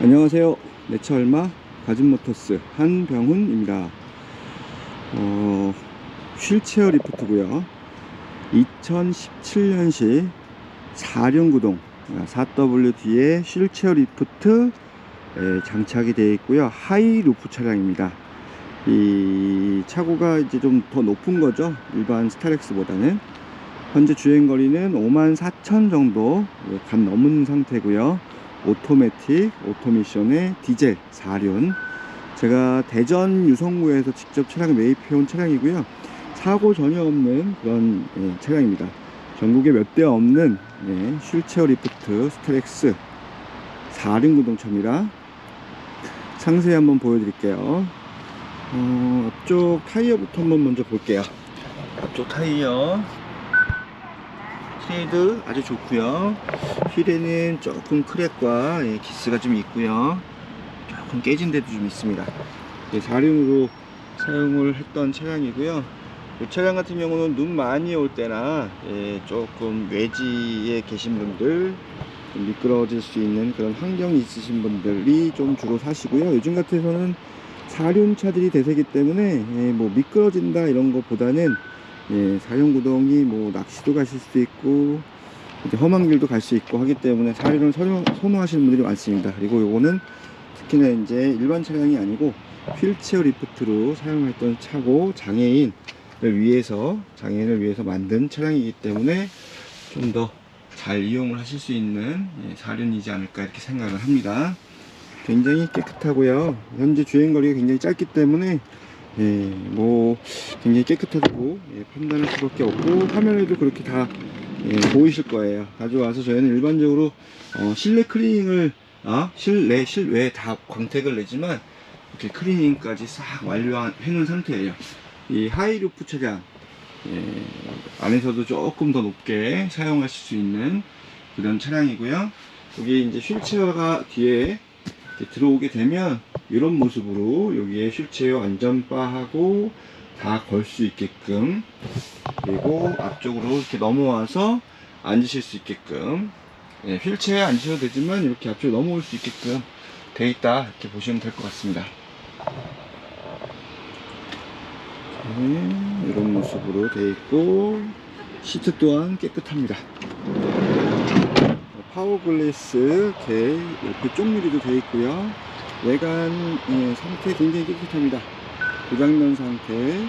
안녕하세요. 내차 얼마 가진모터스 한병훈입니다. 어, 휠체어 리프트고요. 2017년식 4륜구동 4WD의 휠체어 리프트 에, 장착이 되어 있고요. 하이 루프 차량입니다. 이 차고가 이제 좀 더 높은 거죠. 일반 스타렉스 보다는. 현재 주행거리는 5만 4천 정도 간 넘은 상태고요. 오토매틱, 오토미션의 디젤 4륜. 제가 대전 유성구에서 직접 차량 매입해온 차량이고요. 사고 전혀 없는 그런 예, 차량입니다. 전국에 몇 대 없는 예, 휠체어 리프트 스트렉스 4륜 구동차입니다. 상세히 한번 보여드릴게요. 어, 앞쪽 타이어부터 한번 먼저 볼게요. 앞쪽 타이어 트레이드 아주 좋고요. 휠에는 조금 크랙과 예, 기스가 좀 있고요. 조금 깨진 데도 좀 있습니다. 예, 4륜으로 사용을 했던 차량이고요. 이 차량 같은 경우는 눈 많이 올 때나 예, 조금 외지에 계신 분들 좀 미끄러질 수 있는 그런 환경이 있으신 분들이 좀 주로 사시고요. 요즘 같아서는 4륜 차들이 대세기 때문에 예, 뭐 미끄러진다 이런 것보다는 예, 사륜 구동이 뭐 낚시도 가실 수도 있고 이제 험한 길도 갈 수 있고 하기 때문에 사륜을 선호, 선호 하시는 분들이 많습니다. 그리고 요거는 특히나 이제 일반 차량이 아니고 휠체어 리프트로 사용했던 차고 장애인을 위해서 장애인을 위해서 만든 차량이기 때문에 좀 더 잘 이용을 하실 수 있는 예, 사륜이지 않을까 이렇게 생각을 합니다. 굉장히 깨끗하고요. 현재 주행 거리가 굉장히 짧기 때문에 예, 뭐 굉장히 깨끗하다고 예, 판단할 수밖에 없고 화면에도 그렇게 다 예, 보이실 거예요. 가져와서 저희는 일반적으로 어, 실내 클리닝을 아, 실내 실외 다 광택을 내지만 이렇게 클리닝까지 싹 완료해 놓은 상태예요. 이 하이루프 차량 예, 안에서도 조금 더 높게 사용하실 수 있는 그런 차량이고요. 여기 이제 휠체어가 뒤에 들어오게 되면 이런 모습으로 여기에 휠체어 안전바하고 다 걸 수 있게끔 그리고 앞쪽으로 이렇게 넘어와서 앉으실 수 있게끔 예, 휠체어에 앉으셔도 되지만 이렇게 앞쪽에 넘어올 수 있게끔 돼 있다 이렇게 보시면 될 것 같습니다. 네, 이런 모습으로 돼 있고 시트 또한 깨끗합니다 파워글래스 개 옆에 쪽유리도 되어 있고요. 외관 예, 상태 굉장히 깨끗합니다. 고장난 상태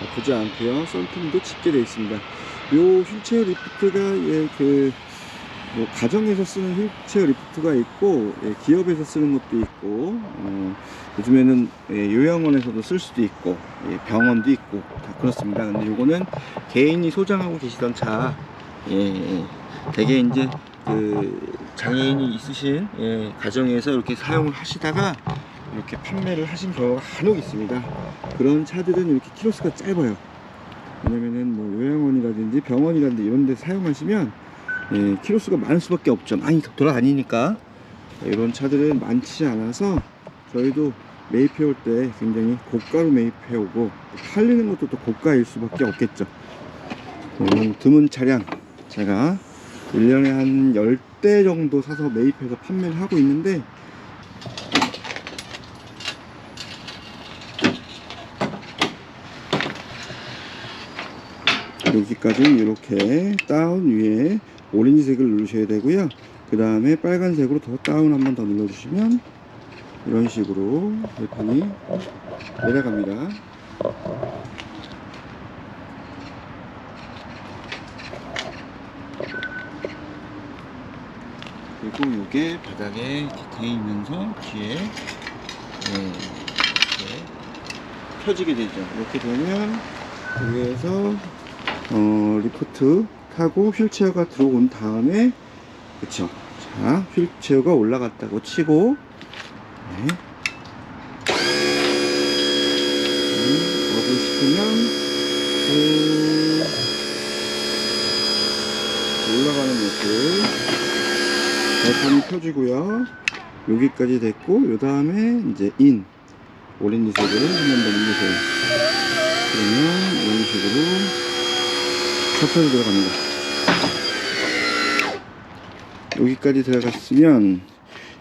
나쁘지 않고요. 썬팅도 짙게 되어 있습니다. 요 휠체어 리프트가 예, 그 뭐 가정에서 쓰는 휠체어 리프트가 있고 예, 기업에서 쓰는 것도 있고 어, 요즘에는 예, 요양원에서도 쓸 수도 있고 예, 병원도 있고 다 그렇습니다. 근데 요거는 개인이 소장하고 계시던 차 예, 예. 되게 이제 그 장애인이 있으신 예, 가정에서 이렇게 사용을 하시다가 이렇게 판매를 하신 경우가 간혹 있습니다. 그런 차들은 이렇게 키로수가 짧아요. 왜냐면은 뭐 요양원이라든지 병원이라든지 이런 데 사용하시면 예, 키로수가 많을 수밖에 없죠. 많이 돌아다니니까 이런 차들은 많지 않아서 저희도 매입해 올 때 굉장히 고가로 매입해 오고 팔리는 것도 또 고가일 수밖에 없겠죠. 음, 드문 차량 제가 1년에 한 10대 정도 사서 매입해서 판매를 하고 있는데 여기까지는 이렇게 다운 위에 오렌지색을 누르셔야 되고요. 그 다음에 빨간색으로 더 다운 한 번 더 눌러주시면 이런 식으로 발판이 내려갑니다 그리고 이게 바닥에 돼 있면서 뒤에 네, 펴지게 되죠. 이렇게 되면 여기에서 어, 리프트 타고 휠체어가 들어온 다음에 그쵸. 자, 휠체어가 올라갔다고 치고 네. 음, 업을 시키면 음, 올라가는 모습 발판이 펴지고요. 여기까지 됐고, 요 다음에 이제 인 오렌지색을 한번더 누르세요. 그러면 이런 식으로 셔터이 들어갑니다. 여기까지 들어갔으면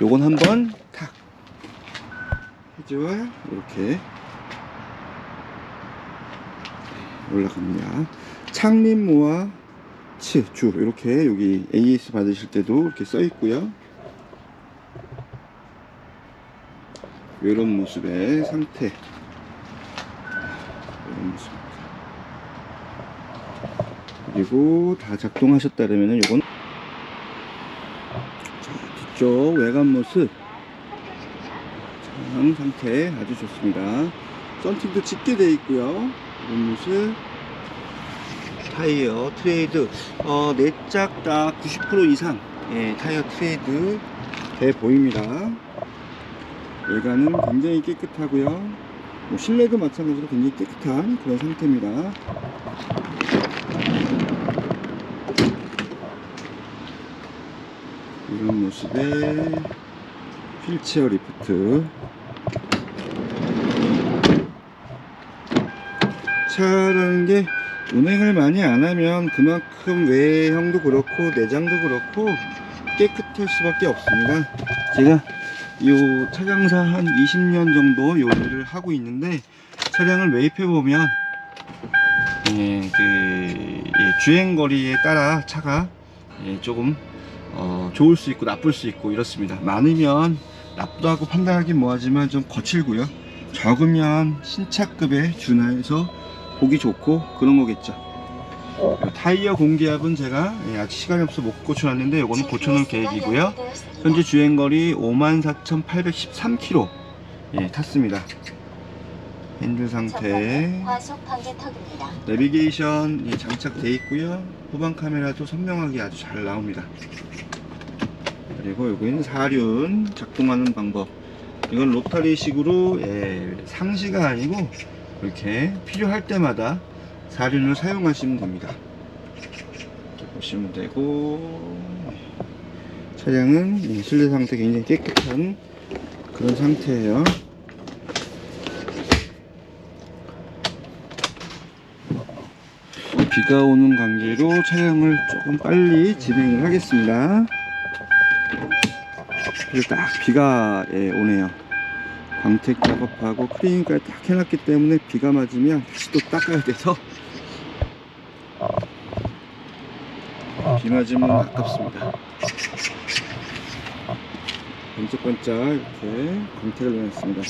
요건 한번 사이즈와 이렇게 올라갑니다. 창림모와 치, 주 이렇게 여기 AS 받으실 때도 이렇게 써 있고요. 이런 모습의 상태. 이런 모습. 그리고 다 작동하셨다면 이건 자, 뒤쪽 외관 모습 장 상태 아주 좋습니다. 썬팅도 짙게 되어 있고요. 이런 모습 타이어 트레이드 어, 내짝 다 90% 이상 예, 타이어 트레이드 돼 보입니다. 외관은 굉장히 깨끗하고요. 뭐 실내도 마찬가지로 굉장히 깨끗한 그런 상태입니다. 이런 모습의 휠체어 리프트 차라는 게 운행을 많이 안 하면 그만큼 외형도 그렇고 내장도 그렇고 깨끗할 수밖에 없습니다. 제가 이 차량사 한 20년 정도 요 일을 하고 있는데 차량을 매입해 보면 예, 그 예, 주행 거리에 따라 차가 예, 조금 어, 좋을 수 있고 나쁠 수 있고 이렇습니다. 많으면 나쁘다고 판단하긴 뭐하지만 좀 거칠고요. 적으면 신차급에 준하여서 보기 좋고 그런 거겠죠. 타이어 공기압은 제가 예, 아직 시간이 없어 못 고쳐놨는데 이거는 고쳐놓을 계획이고요. 현재 주행거리 54,813km 예, 탔습니다. 핸들 상태. 내비게이션 예, 장착되어 있고요. 후방 카메라도 선명하게 아주 잘 나옵니다. 그리고 여기는 사륜 작동하는 방법. 이건 로타리식으로 예, 상시가 아니고 이렇게 필요할 때마다 사륜을 사용하시면 됩니다. 보시면 되고 차량은 예, 실내 상태 굉장히 깨끗한 그런 상태예요. 비가 오는 관계로 촬영을 조금 빨리 진행을 하겠습니다. 그래서 딱 비가 예, 오네요. 광택 작업하고 크리닝까지 딱 해놨기 때문에 비가 맞으면 다시 또 닦아야 돼서 비 맞으면 아깝습니다. 번쩍번쩍 이렇게 광택을 내놨습니다.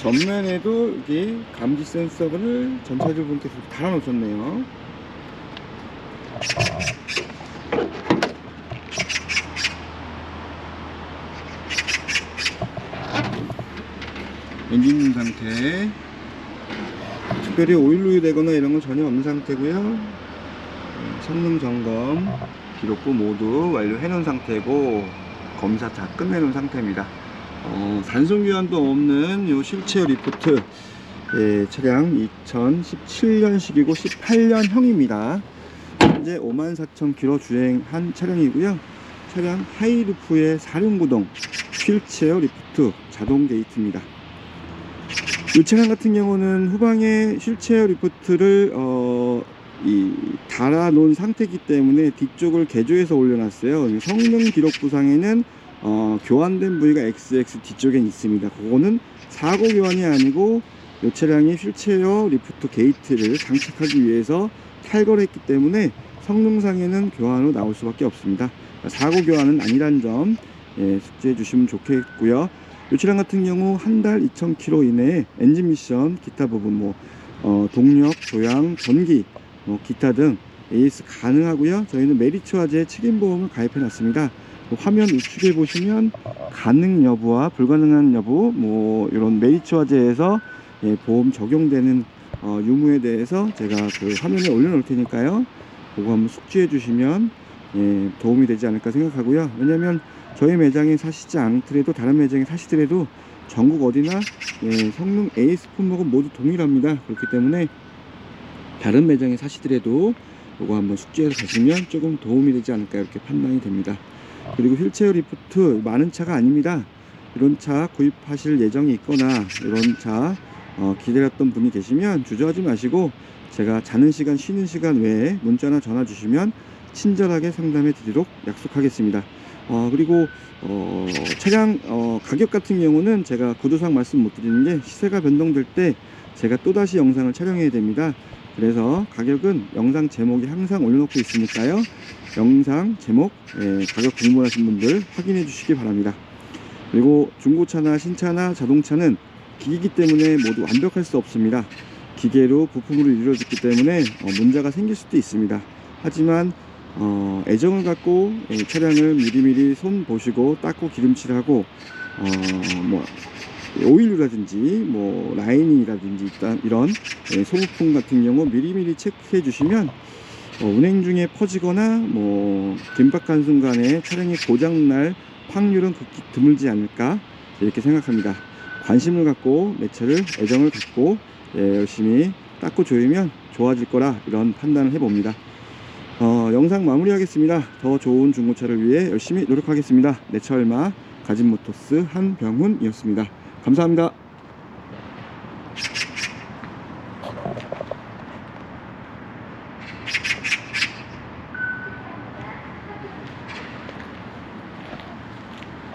전면에도 이게 감지 센서를 전차주 분께서 달아놓으셨네요. 엔진 상태. 특별히 오일 누유 되거나 이런 건 전혀 없는 상태고요. 음, 성능 점검 기록부 모두 완료해 놓은 상태고 검사 다 끝내 놓은 상태입니다. 어, 단속 교환도 없는 요 실체어 리포트. 예, 차량 2017년식이고 18년형입니다. 현재 54,000km 주행한 차량이고요. 차량 하이루프의 사륜구동 휠체어 리프트 자동 게이트입니다 이 차량 같은 경우는 후방에 휠체어 리프트를 어, 이 달아 놓은 상태이기 때문에 뒤쪽을 개조해서 올려놨어요. 성능 기록 부상에는 어, 교환된 부위가 XX 뒤쪽엔 있습니다. 그거는 사고 교환이 아니고 이 차량의 휠체어 리프트 게이트를 장착하기 위해서 탈거를 했기 때문에 성능상에는 교환으로 나올 수밖에 없습니다. 사고 교환은 아니란 점 예, 숙지해 주시면 좋겠고요. 이 차량 같은 경우 한 달 2,000km 이내에 엔진 미션, 기타 부분 뭐 어, 동력, 조향, 전기, 뭐 기타 등 AS 가능하고요. 저희는 메리츠화재 책임보험을 가입해 놨습니다. 그 화면 우측에 보시면 가능 여부와 불가능한 여부, 뭐 이런 메리츠화재에서 예, 보험 적용되는 어, 유무에 대해서 제가 그 화면에 올려놓을 테니까요. 그거 한번 숙지해 주시면 예, 도움이 되지 않을까 생각하고요. 왜냐면 저희 매장에 사시지 않더라도 다른 매장에 사시더라도 전국 어디나 예, 성능 AS 품목은 모두 동일합니다. 그렇기 때문에 다른 매장에 사시더라도 이거 한번 숙지해서 가시면 조금 도움이 되지 않을까 이렇게 판단이 됩니다. 그리고 휠체어 리프트 많은 차가 아닙니다. 이런 차 구입하실 예정이 있거나 이런 차 어, 기다렸던 분이 계시면 주저하지 마시고 제가 자는 시간 쉬는 시간 외에 문자나 전화 주시면 친절하게 상담해 드리도록 약속하겠습니다. 어, 그리고 어, 차량 어, 가격 같은 경우는 제가 구두상 말씀 못 드리는 게 시세가 변동될 때 제가 또다시 영상을 촬영해야 됩니다. 그래서 가격은 영상 제목에 항상 올려놓고 있으니까요. 영상 제목 예, 가격 궁금하신 분들 확인해 주시기 바랍니다. 그리고 중고차나 신차나 자동차는 기기이기 때문에 모두 완벽할 수 없습니다. 기계로 부품으로 이루어졌기 때문에 어, 문제가 생길 수도 있습니다. 하지만 어, 애정을 갖고 예, 차량을 미리미리 손 보시고 닦고 기름칠하고 어, 뭐 오일류라든지 뭐 라이닝이라든지 이런 예, 소모품 같은 경우 미리미리 체크해 주시면 어, 운행 중에 퍼지거나 뭐 긴박한 순간에 차량이 고장날 확률은 극히 드물지 않을까 이렇게 생각합니다. 관심을 갖고 내 차를 애정을 갖고 예, 열심히 닦고 조이면 좋아질 거라 이런 판단을 해봅니다. 어, 영상 마무리하겠습니다. 더 좋은 중고차를 위해 열심히 노력하겠습니다. 내차 얼마 가진모토스 한병훈이었습니다. 감사합니다.